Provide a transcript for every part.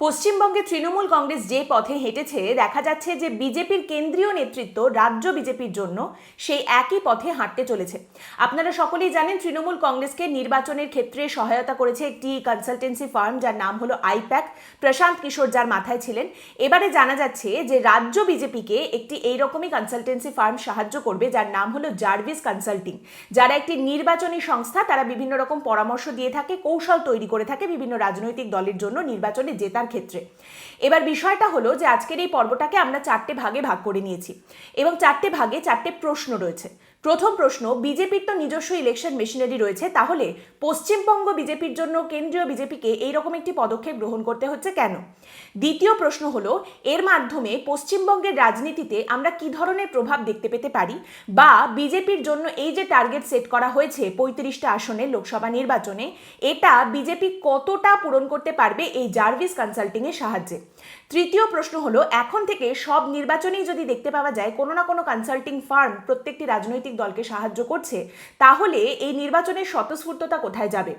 পশ্চিমবঙ্গে তৃণমূল কংগ্রেস যে পথে হেঁটেছে, দেখা যাচ্ছে যে বিজেপির কেন্দ্রীয় নেতৃত্ব, রাজ্য বিজেপির জন্য সেই একই পথে হাঁটতে চলেছে। আপনারা সকলেই জানেন, তৃণমূল কংগ্রেসকে নির্বাচনের ক্ষেত্রে সহায়তা করেছে একটি কনসালটেন্সি ফার্ম যার নাম হলো আইপ্যাক। প্রশান্ত কিশোর যার মাথায় ছিলেন। এবারে জানা যাচ্ছে যে রাজ্য বিজেপিকে একটি এইরকমই কনসালটেন্সি ফার্ম সাহায্য করবে, যার নাম হলো জার্ভিস কনসাল্টিং যারা একটি নির্বাচনী সংস্থা, তারা বিভিন্ন রকম পরামর্শ দিয়ে থাকে, কৌশল তৈরি করে থাকে বিভিন্ন রাজনৈতিক দলের জন্য নির্বাচনে জেতার ক্ষেত্রে। এবার বিষয়টা হলো যে আজকের এই পর্বটাকে আমরা চারটে ভাগে ভাগ করে নিয়েছি। এবং চারটে ভাগে চারটে প্রশ্ন রয়েছে। প্রথম প্রশ্ন, বিজেপির তো নিজস্ব ইলেকশন মেশিনারি রয়েছে, তাহলে পশ্চিমবঙ্গ বিজেপির জন্য কেন্দ্রীয় বিজেপিকে এইরকম একটি পদক্ষেপ গ্রহণ করতে হচ্ছে কেন? দ্বিতীয় প্রশ্ন হলো, এর মাধ্যমে পশ্চিমবঙ্গের রাজনীতিতে আমরা কি ধরনের প্রভাব দেখতে পেতে পারি? বা বিজেপির জন্য এই যে টার্গেট সেট করা হয়েছে পঁয়ত্রিশটা আসনের লোকসভা নির্বাচনে, এটা বিজেপি কতটা পূরণ করতে পারবে এই জার্ভিস কনসাল্টিংয়ের সাহায্যে? তৃতীয় প্রশ্ন হলো, এখন থেকে সব নির্বাচনেই যদি দেখতে পাওয়া যায় কোনো না কোনো কনসাল্টিং ফার্ম প্রত্যেকটি রাজনৈতিক দলকে সাহায্য করছে, তাহলে এই নির্বাচনের স্বতঃস্ফূর্ততা কোথায় যাবে?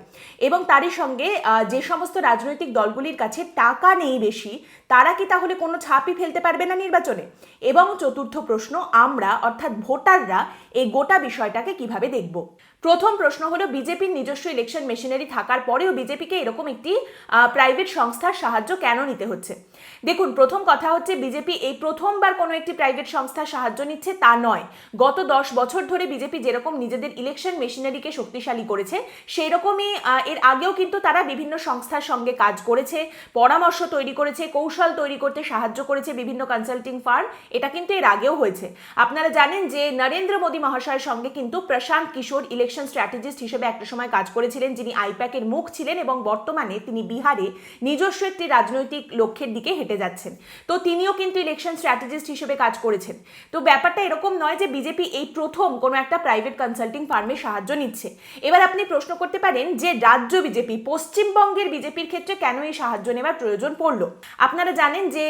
এবং তারই সঙ্গে যে সমস্ত রাজনৈতিক দলগুলির কাছে টাকা নেই বেশি, তারা কি তাহলে কোনো ছাপই ফেলতে পারবে না নির্বাচনে? এবং চতুর্থ প্রশ্ন, আমরা, অর্থাৎ ভোটাররা, এই গোটা বিষয়টাকে কীভাবে দেখব? প্রথম প্রশ্ন হলো, বিজেপির নিজস্ব ইলেকশন মেশিনারি থাকার পরেও বিজেপিকে এরকম একটি প্রাইভেট সংস্থার সাহায্য কেন নিতে হচ্ছে? দেখুন, প্রথম কথা হচ্ছে বিজেপি এই প্রথমবার কোনো একটি প্রাইভেট সংস্থার সাহায্য নিচ্ছে তা নয়। গত দশ বছর ধরে বিজেপি যেরকম নিজেদের ইলেকশন মেশিনারিকে শক্তিশালী করেছে সেই রকমই এর আগেও কিন্তু তারা বিভিন্ন সংস্থার সঙ্গে কাজ করেছে, পরামর্শ তৈরি করেছে, কৌশল তৈরি করতে সাহায্য করেছে বিভিন্ন কনসাল্টিং ফার্ম এটা কিন্তু এর আগেও হয়েছে। আপনারা জানেন যে নরেন্দ্র মোদী মহাশয়ের সঙ্গে কিন্তু প্রশান্ত কিশোর ইলেকশন স্ট্র্যাটেজিস্ট হিসেবে একটা সময় কাজ করেছিলেন, যিনি আইপ্যাকের মুখ ছিলেন এবং বর্তমানে তিনি বিহারে নিজস্ব একটি রাজনৈতিক লক্ষ্যের দিকে হেঁটে যাচ্ছেন। তো তিনিও কিন্তু ইলেকশন স্ট্র্যাটেজিস্ট হিসেবে কাজ করেছেন। তো ব্যাপারটা এরকম নয় যে বিজেপি এই প্রথম কোনো একটা প্রাইভেট কনসাল্টিং ফার্মের সাহায্য নিচ্ছে। এবার আপনি প্রশ্ন করতে পারেন যে রাজ্য বিজেপি পশ্চিমবঙ্গের বিজেপির ক্ষেত্রে কেন এই সাহায্য নেওয়ার প্রয়োজন পড়ল? আপনারা জানেন যে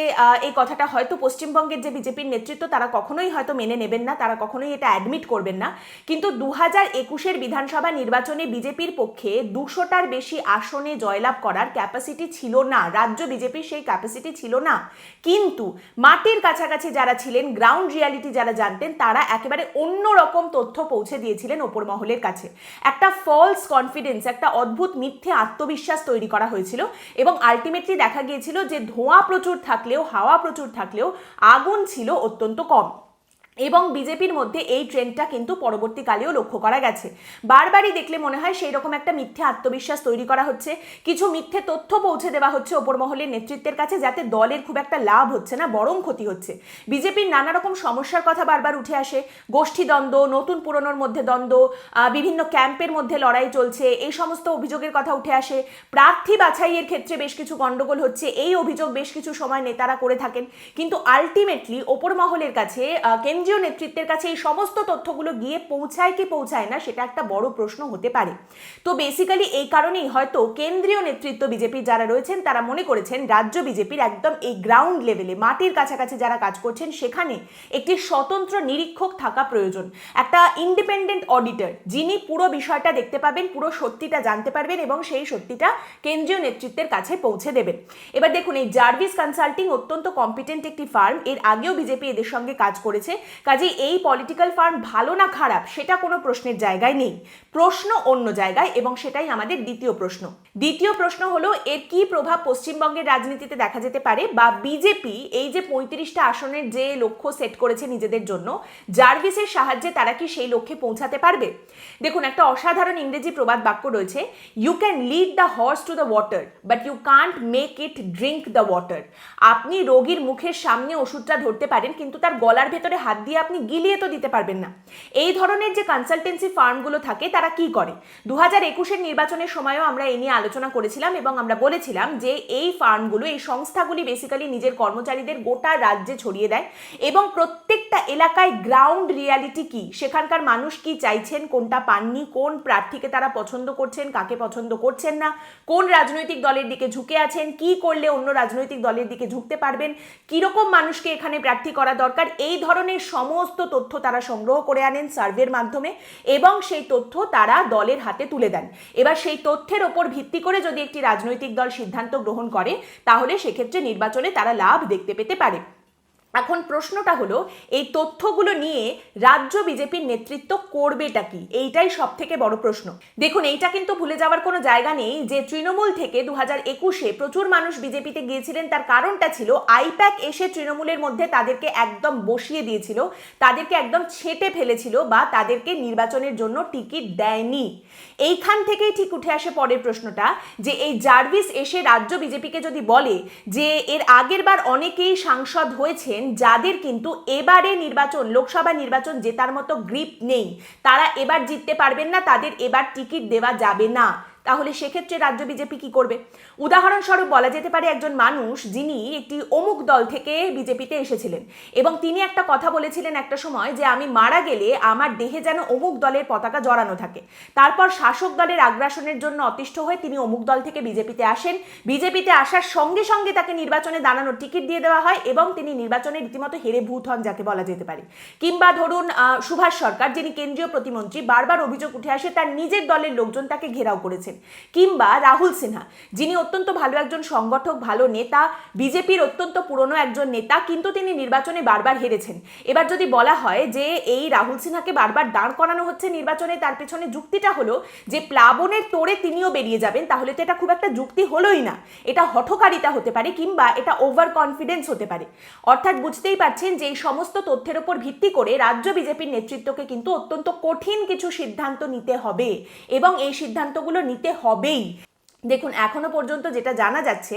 এই কথাটা হয়তো পশ্চিমবঙ্গের যে বিজেপির নেতৃত্ব তারা কখনোই হয়তো মেনে নেবেন না, তারা কখনোই এটা অ্যাডমিট করবেন না। কিন্তু দু হাজার একুশের বিধানসভা নির্বাচনে বিজেপির পক্ষে দুশোটার বেশি আসনে জয়লাভ করার ক্যাপাসিটি ছিল না। রাজ্য বিজেপির সেই ক্যাপাসিটি ছিল না। কিন্তু মাটির কাছাকাছি যারা ছিলেন গ্রাউন্ড রিয়ালিটি যারা জানতেন, তারা একেবারে অন্য রকম তথ্য পৌঁছে দিয়েছিলেন ওপর মহলের কাছে। একটা ফলস কনফিডেন্স একটা অদ্ভুত মিথ্যে আত্মবিশ্বাস তৈরি করা হয়েছিল এবং আলটিমেটলি দেখা গিয়েছিল যে ধোঁয়া প্রচুর থাকলেও, হাওয়া প্রচুর থাকলেও আগুন ছিল অত্যন্ত কম। এবং বিজেপির মধ্যে এই ট্রেন্ডটা কিন্তু পরবর্তীকালেও লক্ষ্য করা গেছে। বারবারই দেখলে মনে হয় সেই রকম একটা মিথ্যে আত্মবিশ্বাস তৈরি করা হচ্ছে। কিছু মিথ্যে তথ্য পৌঁছে দেওয়া হচ্ছে ওপর মহলের নেতৃত্বের কাছে যাতে দলের খুব একটা লাভ হচ্ছে না বরং ক্ষতি হচ্ছে। বিজেপির নানা রকম সমস্যার কথা বারবার উঠে আসে। গোষ্ঠী দ্বন্দ্ব নতুন পুরনোর মধ্যে দ্বন্দ্ব বিভিন্ন ক্যাম্পের মধ্যে লড়াই চলছে এই সমস্ত অভিযোগের কথা উঠে আসে। প্রার্থী বাছাইয়ের ক্ষেত্রে বেশ কিছু গন্ডগোল হচ্ছে এই অভিযোগ বেশ কিছু সময় নেতারা করে থাকেন। কিন্তু আলটিমেটলি ওপর মহলের কাছে আহ, কেন্দ্রীয় নেতৃত্বের কাছে এই সমস্ত তথ্যগুলো গিয়ে পৌঁছায় কি পৌঁছায় না সেটা একটা বড় প্রশ্ন হতে পারে। তো বেসিক্যালি এই কারণেই হয়তো কেন্দ্রীয় নেতৃত্ব বিজেপির যারা রয়েছেন তারা মনে করেছেন রাজ্য বিজেপির একদম এই গ্রাউন্ড লেভেলে মাটির কাছাকাছি যারা কাজ করছেন সেখানে একটি স্বতন্ত্র নিরীক্ষক থাকা প্রয়োজন। একটা ইন্ডিপেন্ডেন্ট অডিটর যিনি পুরো বিষয়টা দেখতে পাবেন, পুরো সত্যিটা জানতে পারবেন এবং সেই সত্যিটা কেন্দ্রীয় নেতৃত্বের কাছে পৌঁছে দেবেন। এবার দেখুন, এই জার্ভিস কনসাল্টিং অত্যন্ত কম্পিটেন্ট একটি ফার্ম এর আগেও বিজেপি এদের সঙ্গে কাজ করেছে। কাজে এই পলিটিক্যাল ফার্ম ভালো না খারাপ সেটা কোনো প্রশ্নের জায়গায় নেই। প্রশ্ন অন্য জায়গায় এবং সেটাই আমাদের দ্বিতীয় প্রশ্ন। দ্বিতীয় প্রশ্ন হলো, এর কি প্রভাব পশ্চিমবঙ্গের রাজনীতিতে দেখা যেতে পারে বা বিজেপি এই যে পঁয়ত্রিশটা আসনের যে লক্ষ্য সেট করেছে নিজেদের জন্য, জার্ভিসের সাহায্যে তারা কি সেই লক্ষ্যে পৌঁছাতে পারবে? দেখুন, একটা অসাধারণ ইংরেজি প্রবাদ বাক্য রয়েছে you can lead the horse to the water but you can't make it drink the water আপনি রোগীর মুখের সামনে ওষুধটা ধরতে পারেন, কিন্তু তার গলার ভেতরে হাত দিয়ে আপনি গিলিয়ে তো দিতে পারবেন না। এই ধরনের যে কনসালটেন্সি ফার্মগুলো থাকে, তারা কি করে? দু হাজার একুশের নির্বাচনের সময়ও আমরা এ নিয়ে আলোচনা করেছিলাম এবং আমরা বলেছিলাম যে এই ফার্মগুলো, এই সংস্থাগুলি বেসিক্যালি নিজের কর্মচারীদের গোটা রাজ্যে ছড়িয়ে দেয় এবং প্রত্যেকটা এলাকায় গ্রাউন্ড রিয়ালিটি কি? সেখানকার মানুষ কি চাইছেন? কোনটা পাননি? কোন প্রার্থীকে তারা পছন্দ করছেন? কাকে পছন্দ করছেন না? কোন রাজনৈতিক দলের দিকে ঝুঁকে আছেন? কি করলে অন্য রাজনৈতিক দলের দিকে ঝুঁকতে পারবেন? কীরকম মানুষকে এখানে প্রার্থী করা দরকার? এই ধরনের সমস্ত তথ্য তারা সংগ্রহ করে আনেন সার্ভের মাধ্যমে এবং সেই তথ্য তারা দলের হাতে তুলে দেন। এবার সেই তথ্যের ওপর ভিত্তি করে যদি একটি রাজনৈতিক দল সিদ্ধান্ত গ্রহণ করে, তাহলে সেক্ষেত্রে নির্বাচনে তারা লাভ দেখতে পেতে পারে। এখন প্রশ্নটা হলো, এই তথ্যগুলো নিয়ে রাজ্য বিজেপির নেতৃত্ব করবেটা কি? এইটাই সব থেকে বড় প্রশ্ন। দেখুন, এইটা কিন্তু ভুলে যাওয়ার কোনো জায়গা নেই যে তৃণমূল থেকে দু হাজার একুশে প্রচুর মানুষ বিজেপিতে গিয়েছিলেন। তার কারণটা ছিল, আইপ্যাক এসে তৃণমূলের মধ্যে তাদেরকে একদম বসিয়ে দিয়েছিল, তাদেরকে একদম ছেটে ফেলেছিল বা তাদেরকে নির্বাচনের জন্য টিকিট দেয়নি। এইখান থেকেই ঠিক উঠে আসে পরের প্রশ্নটা, যে এই জার্ভিস এসে রাজ্য বিজেপিকে যদি বলে যে এর আগের বার অনেকেই সাংসদ হয়েছেন যাদের কিন্তু এবারে নির্বাচন, লোকসভা নির্বাচন জেতার মতো গ্রিপ নেই। তারা এবার জিততে পারবেন না, তাদের এবার টিকিট দেওয়া যাবে না। তাহলে সেক্ষেত্রে রাজ্য বিজেপি কি করবে? উদাহরণস্বরূপ বলা যেতে পারে একজন মানুষ যিনি একটি অমুক দল থেকে বিজেপিতে এসেছিলেন এবং তিনি একটা কথা বলেছিলেন একটা সময় যে আমি মারা গেলে আমার দেহে যেন অমুক দলের পতাকা জড়ানো থাকে। তারপর শাসক দলের আগ্রাসনের জন্য অতিষ্ঠ হয়ে তিনি অমুক দল থেকে বিজেপিতে আসেন। বিজেপিতে আসার সঙ্গে সঙ্গে তাকে নির্বাচনে দাঁড়ানোর টিকিট দিয়ে দেওয়া হয় এবং তিনি নির্বাচনে রীতিমতো হেরে ভূত হন যাকে বলা যেতে পারে। কিংবা ধরুন সুভাষ সরকার যিনি কেন্দ্রীয় প্রতিমন্ত্রী, বারবার অভিযোগ উঠে আসে তার নিজের দলের লোকজন তাকে ঘেরাও করেছেন। কিংবা রাহুল সিনহা, যিনি অত্যন্ত ভালো একজন সংগঠক, ভালো নেতা, বিজেপির অত্যন্ত পুরনো একজন নেতা, কিন্তু তিনি নির্বাচনে বারবার হেরেছেন। এবার যদি বলা হয় যে এই রাহুল সিনহাকে বারবার দাঁড় করানো হচ্ছে নির্বাচনে, তার পেছনে যুক্তিটা হলো যে প্লাবনের তোড়ে তিনিও বেরিয়ে যাবেন, তাহলে তো এটা খুব একটা যুক্তি হলোই না। এটা হঠকারিতা হতে পারে কিংবা এটা ওভার কনফিডেন্স হতে পারে। অর্থাৎ বুঝতেই পারছেন যে এই সমস্ত তথ্যের উপর ভিত্তি করে রাজ্য বিজেপির নেতৃত্বকে কিন্তু অত্যন্ত কঠিন কিছু সিদ্ধান্ত নিতে হবে। এবং এই সিদ্ধান্তগুলো নিতে হবেই দেখুন, এখনও পর্যন্ত যেটা জানা যাচ্ছে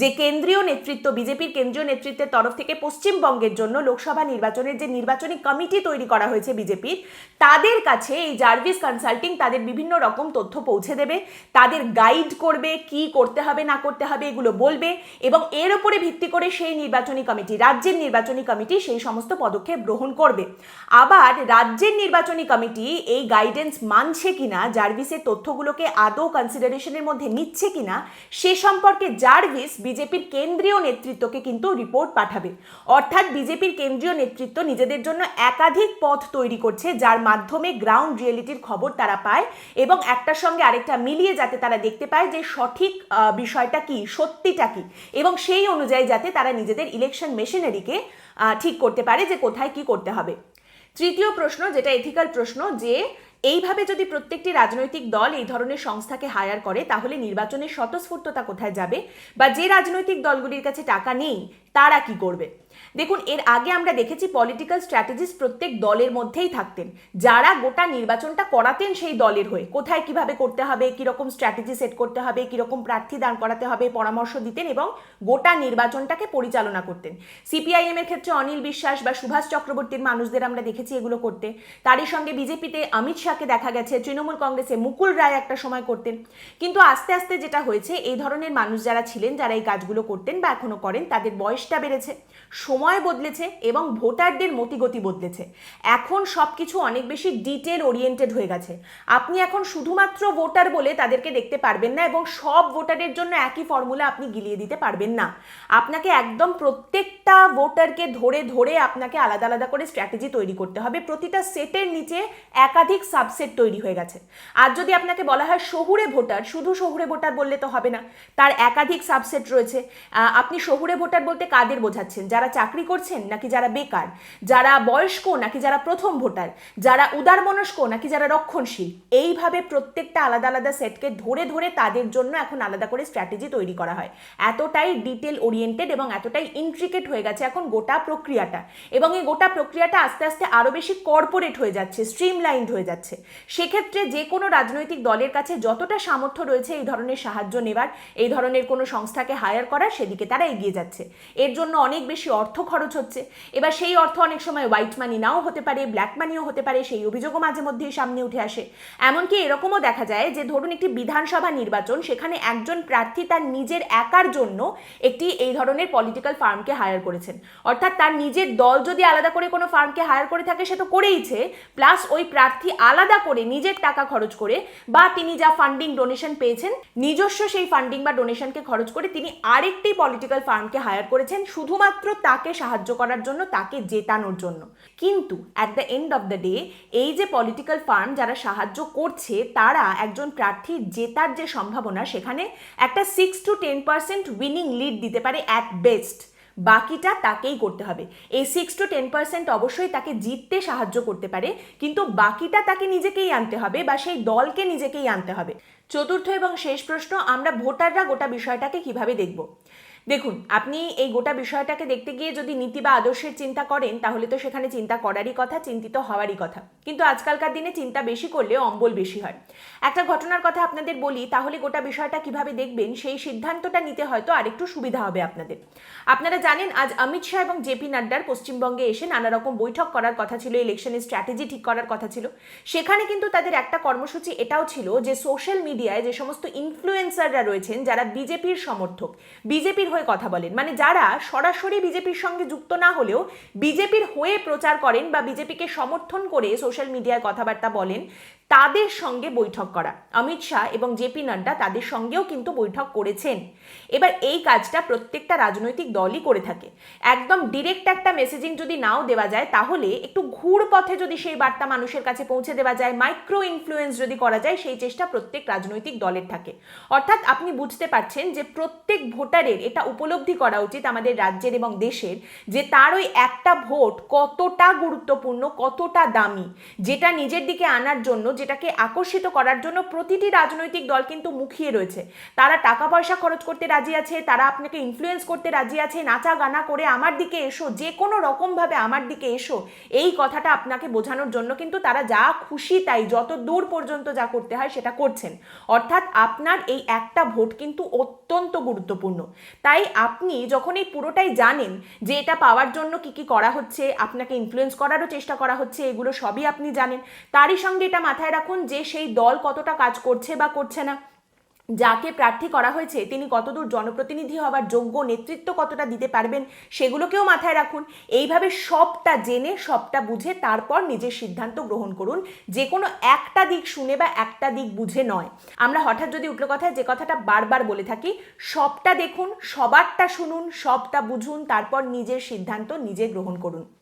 যে কেন্দ্রীয় নেতৃত্ব, বিজেপির কেন্দ্রীয় নেতৃত্বের তরফ থেকে পশ্চিমবঙ্গের জন্য লোকসভা নির্বাচনের যে নির্বাচনী কমিটি তৈরি করা হয়েছে বিজেপির, তাদের কাছে এই জার্ভিস কনসাল্টিং তাদের বিভিন্ন রকম তথ্য পৌঁছে দেবে, তাদের গাইড করবে কি করতে হবে, না করতে হবে, এগুলো বলবে এবং এর উপরে ভিত্তি করে সেই নির্বাচনী কমিটি, রাজ্যের নির্বাচনী কমিটি সেই সমস্ত পদক্ষেপ গ্রহণ করবে। আবার রাজ্যের নির্বাচনী কমিটি এই গাইডেন্স মানছে কিনা, জার্ভিসের তথ্যগুলোকে আদৌ কনসিডারেশনের মধ্যে নিচ্ছে কিনা, সে সম্পর্কে জার্ভিস বিজেপির কেন্দ্রীয় নেতৃত্বকে কিন্তু রিপোর্ট পাঠাবে। অর্থাৎ বিজেপির কেন্দ্রীয় নেতৃত্ব নিজেদের জন্য একাধিক পথ তৈরি করছে, যার মাধ্যমে গ্রাউন্ড রিয়েলিটির খবর তারা পায় এবং একটার সঙ্গে আরেকটা মিলিয়ে যাতে তারা দেখতে পায় যে সঠিক বিষয়টা কি, সত্যিটা কি এবং সেই অনুযায়ী যাতে তারা নিজেদের ইলেকশন মেশিনারিকে ঠিক করতে পারে যে কোথায় কি করতে হবে। তৃতীয় প্রশ্ন, যেটা এথিক্যাল প্রশ্ন, যে এইভাবে যদি প্রত্যেকটি রাজনৈতিক দল এই ধরনের সংস্থাকে হায়ার করে, তাহলে নির্বাচনের স্বতঃস্ফূর্ততা কোথায় যাবে? বা যে রাজনৈতিক দলগুলির কাছে টাকা নেই, তারা কি করবে? দেখুন, এর আগে আমরা দেখেছি পলিটিক্যাল স্ট্র্যাটেজিস্ট প্রত্যেক দলের মধ্যেই থাকতেন। যারা গোটা নির্বাচনটা করাতেন সেই দলের হয়ে। কোথায় কীভাবে করতে হবে, কীরকম স্ট্র্যাটেজি সেট করতে হবে, কীরকম প্রার্থী দান করাতে হবে, পরামর্শ দিতেন এবং গোটা নির্বাচনটাকে পরিচালনা করতেন। সিপিআইএম এর ক্ষেত্রে অনিল বিশ্বাস বা সুভাষ চক্রবর্তীর মানুষদের আমরা দেখেছি এগুলো করতে। তারই সঙ্গে বিজেপিতে অমিত শাহকে দেখা গেছে, তৃণমূল কংগ্রেসে মুকুল রায় একটা সময় করতেন। কিন্তু আস্তে আস্তে যেটা হয়েছে, এই ধরনের মানুষ যারা ছিলেন, যারা এই কাজগুলো করতেন বা এখনও করেন, তাদের বয়সটা বেড়েছে। সময় বদলেছে এবং ভোটারদের মতিগতি বদলেছে। এখন সব কিছু অনেক বেশি ডিটেল ওরিয়েন্টেড হয়ে গেছে। আপনি এখন শুধুমাত্র ভোটার বলে তাদেরকে দেখতে পারবেন না এবং সব ভোটারের জন্য একই ফর্মুলা আপনি গিলিয়ে দিতে পারবেন না। আপনাকে একদম প্রত্যেকটা ভোটারকে ধরে ধরে আপনাকে আলাদা আলাদা করে স্ট্র্যাটেজি তৈরি করতে হবে। প্রতিটা সেটের নিচে একাধিক সাবসেট তৈরি হয়ে গেছে। আর যদি আপনাকে বলা হয় শহুরে ভোটার শুধু শহুরে ভোটার বললে তো হবে না। তার একাধিক সাবসেট রয়েছে। আপনি শহুরে ভোটার বলতে কাদের বোঝাচ্ছেন? যারা চাকরি করছেন নাকি যারা বেকার, যারা বয়স্ক নাকি যারা প্রথম ভোটার, যারা উদারমনস্ক নাকি যারা রক্ষণশীল, এইভাবে প্রত্যেকটা আলাদা আলাদা সেটকে ধরে ধরে তাদের জন্য এখন আলাদা করে স্ট্র্যাটেজি তৈরি করা হয়। এতটাই ডিটেল ওরিয়েন্টেড এবং এতটাই ইন্ট্রিকেট হয়ে গেছে এখন গোটা প্রক্রিয়াটা। এবং এই গোটা প্রক্রিয়াটা আস্তে আস্তে আরও বেশি কর্পোরেট হয়ে যাচ্ছে স্ট্রিমলাইন্ড হয়ে যাচ্ছে। সেক্ষেত্রে যে কোনো রাজনৈতিক দলের কাছে যতটা সামর্থ্য রয়েছে এই ধরনের সাহায্য নেবার, এই ধরনের কোনো সংস্থাকে হায়ার করার, সেদিকে তারা এগিয়ে যাচ্ছে। এর জন্য অনেক বেশি অর্থ খরচ হচ্ছে। এবার সেই অর্থ অনেক সময় হোয়াইট মানি নাও হতে পারে ব্ল্যাক মানিও হতে পারে, সেই অভিযোগও মাঝে মধ্যেই সামনে উঠে আসে। এমনকি এরকমও দেখা যায় যে ধরুন একটি বিধানসভা নির্বাচন, সেখানে একজন প্রার্থী তার নিজের একার জন্য একটি এই ধরনের পলিটিক্যাল ফার্মকে হায়ার করেছেন। অর্থাৎ তার নিজের দল যদি আলাদা করে কোনো ফার্মকে হায়ার করে থাকে, সে তো করেইছে প্লাস ওই প্রার্থী আলাদা করে নিজের টাকা খরচ করে বা তিনি যা ফান্ডিং ডোনেশন পেয়েছেন, নিজস্ব সেই ফান্ডিং বা ডোনেশনকে খরচ করে তিনি আরেকটি পলিটিক্যাল ফার্মকে হায়ার করেছেন, শুধুমাত্র তাকে সাহায্য করার জন্য, তাকে জেতানোর জন্য। কিন্তু at the end of the day এই যে পলিটিক্যাল ফার্ম যারা সাহায্য করছে, তারা একজন প্রার্থী জেতার যে সম্ভাবনা, সেখানে একটা six to ten percent winning lead দিতে পারে অ্যাট বেস্ট বাকিটা তাকেই করতে হবে। এই সিক্স টু টেন পার্সেন্ট অবশ্যই তাকে জিততে সাহায্য করতে পারে, কিন্তু বাকিটা তাকে নিজেকেই আনতে হবে বা সেই দলকে নিজেকেই আনতে হবে। চতুর্থ এবং শেষ প্রশ্ন, আমরা ভোটাররা গোটা বিষয়টাকে কীভাবে দেখব? দেখুন, আপনি এই গোটা বিষয়টাকে দেখতে গিয়ে যদি নীতি বা আদর্শের চিন্তা করেন, তাহলে তো সেখানে চিন্তা করারই কথা, চিন্তিত হওয়ারই কথা। কিন্তু আজকালকার দিনে চিন্তা বেশি করলে অম্বল বেশি হয়। একটা ঘটনার কথা আপনাদের বলি, তাহলে গোটা বিষয়টা কীভাবে দেখবেন, সেই সিদ্ধান্তটা নিতে হয়তো আরেকটু সুবিধা হবে আপনাদের। আপনারা জানেন, আজ অমিত শাহ এবং জেপি নাড্ডার পশ্চিমবঙ্গে এসে নানা রকম বৈঠক করার কথা ছিল ইলেকশনের স্ট্র্যাটেজি ঠিক করার কথা ছিল। সেখানে কিন্তু তাদের একটা কর্মসূচি এটাও ছিল যে সোশ্যাল মিডিয়ায় যে সমস্ত ইনফ্লুয়েন্সাররা রয়েছেন, যারা বিজেপির সমর্থক, বিজেপির হয়ে কথা বলেন। মানে যারা সরাসরি বিজেপির সঙ্গে যুক্ত না হলেও বিজেপির হয়ে প্রচার করেন বা বিজেপিকে সমর্থন করে সোশ্যাল মিডিয়ায় কথাবার্তা বলেন তাদের সঙ্গে বৈঠক করা। অমিত শাহ এবং জেপি নাড্ডা তাদের সঙ্গেও কিন্তু বৈঠক করেছেন। এবার এই কাজটা প্রত্যেকটা রাজনৈতিক দলই করে থাকে। একদম ডিরেক্ট একটা মেসেজিং যদি নাও দেওয়া যায়, তাহলে একটু ঘুর পথে যদি সেই বার্তা মানুষের কাছে পৌঁছে দেওয়া যায় মাইক্রো ইনফ্লুয়েন্স যদি করা যায়, সেই চেষ্টা প্রত্যেক রাজনৈতিক দলের থাকে। অর্থাৎ আপনি বুঝতে পারছেন যে প্রত্যেক ভোটারের এটা উপলব্ধি করা উচিত আমাদের রাজ্যের এবং দেশের যে তার ওই একটা ভোট কতটা গুরুত্বপূর্ণ, কতটা দামি, যেটা নিজের দিকে আনার জন্য যেটাকে আকর্ষিত করার জন্য প্রতিটি রাজনৈতিক দল কিন্তু মুখিয়ে রয়েছে। তারা টাকা পয়সা খরচ করতে রাজি আছে, তারা আপনাকে ইনফ্লুয়েন্স করতে রাজি আছে নাচা গানা করে আমার দিকে এসো, যে কোনো রকমভাবে আমার দিকে এসো, এই কথাটা আপনাকে বোঝানোর জন্য কিন্তু তারা যা খুশি তাই, যত দূর পর্যন্ত যা করতে হয় সেটা করছেন। অর্থাৎ আপনার এই একটা ভোট কিন্তু অত্যন্ত গুরুত্বপূর্ণ। তাই আপনি যখন এই পুরোটাই জানেন যে এটা পাওয়ার জন্য কি কি করা হচ্ছে, আপনাকে ইনফ্লুয়েন্স করারও চেষ্টা করা হচ্ছে, এগুলো সবই আপনি জানেন, তারই সঙ্গে এটা মাথায় রাখুন যে সেই দল কতটা কাজ করছে বা করছে না। যাকে প্রার্থী করা হয়েছে, তিনি কতদূর জনপ্রতিনিধি হওয়ার যোগ্য নেতৃত্ব কতটা দিতে পারবেন, সেগুলোকেও মাথায় রাখুন। এইভাবে সবটা জেনে, সবটা বুঝে তারপর নিজের সিদ্ধান্ত গ্রহণ করুন। যে কোনো একটা দিক শুনে বা একটা দিক বুঝে নয়। আমরা হঠাৎ যদি উঠল কথায় যে কথাটা বারবার বলে থাকি, সবটা দেখুন, সবারটা শুনুন, সবটা বুঝুন, তারপর নিজের সিদ্ধান্ত নিজে গ্রহণ করুন।